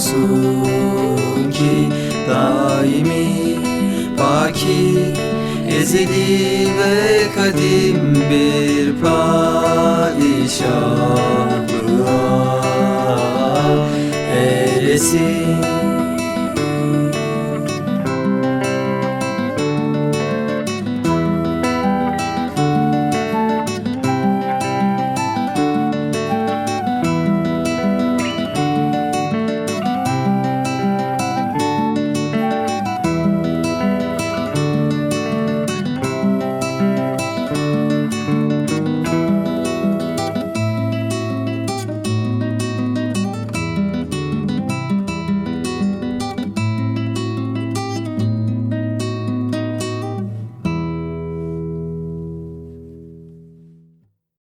olsun ki daimi Baki, ezeli ve kadim bir padişahlığa eresin.